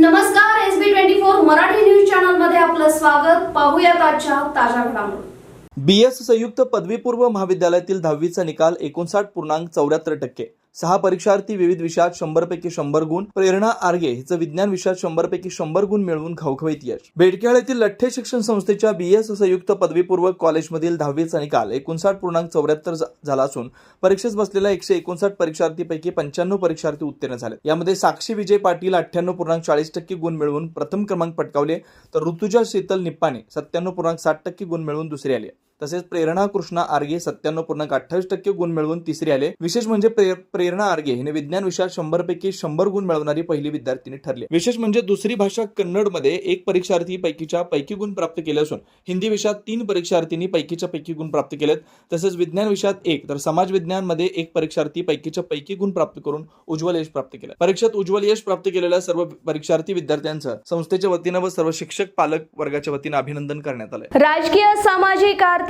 नमस्कार S B twenty four Marathi news चॅनलमध्ये आपलं स्वागत. पाहूयात आजच्या ताज्या घडामोडी. बी एस संयुक्त पदवीपूर्व महाविद्यालयातील दहावीचा निकाल एकोणसाठ पूर्णांक चौऱ्याहत्तर टक्के. सहा परीक्षार्थी विविध विषयात शंभरपैकी शंभर गुण प्रेरणा आर्गे हिचं विज्ञान विषयात शंभरपैकी शंभर गुण मिळवून घवघवीत यश. बेडकेळ येथील लठ्ठे शिक्षण संस्थेच्या बीएस संयुक्त पदवीपूर्व कॉलेजमधील दहावीचा निकाल एकोणसाठ पूर्णांक चौऱ्याहत्तर झाला असून परीक्षेस बसलेल्या एकशे एकोणसाठ परीक्षार्थीपैकी पंच्याण्णव परीक्षार्थी उत्तीर्ण झाले. यामध्ये साक्षी विजय पाटील अठ्ठ्याण्णव पूर्णांक चाळीस टक्के गुण मिळवून प्रथम क्रमांक पटकावले तर ऋतुजा शीतल निप्पाने सत्त्याण्णव पूर्णांक साठ टक्के गुण मिळवून दुसरे आले. तसेच प्रेरणा कृष्णा आर्गे सत्त्याण्णव पूर्णांक अठ्ठावीस टक्के गुण मिळवून तिसरी आले. विशेष म्हणजे प्रे- प्रेरणा आर्गे हिने विज्ञान विषयात शंभर पैकी शंभर गुण मिळवणारी पहिली विद्यार्थिनी ठरली. विशेष म्हणजे दुसरी भाषा कन्नडमध्ये एक परीक्षार्थी पैकीच्या पैकी गुण प्राप्त केले असून हिंदी विषयात तीन परीक्षार्थींनी पैकीच्या पैकी गुण प्राप्त केलेत. तसेच विज्ञान विषयात एक तर समाज विज्ञानमध्ये एक परीक्षार्थी पैकीच्या पैकी गुण प्राप्त करून उज्ज्वल यश प्राप्त केले. परीक्षेत उज्ज्वल यश प्राप्त केलेल्या सर्व परीक्षार्थी विद्यार्थ्यांचं संस्थेच्या वतीनं व सर्व शिक्षक पालक वर्गाच्या वतीनं अभिनंदन करण्यात आलं राजकीय सामाजिक आर्थिक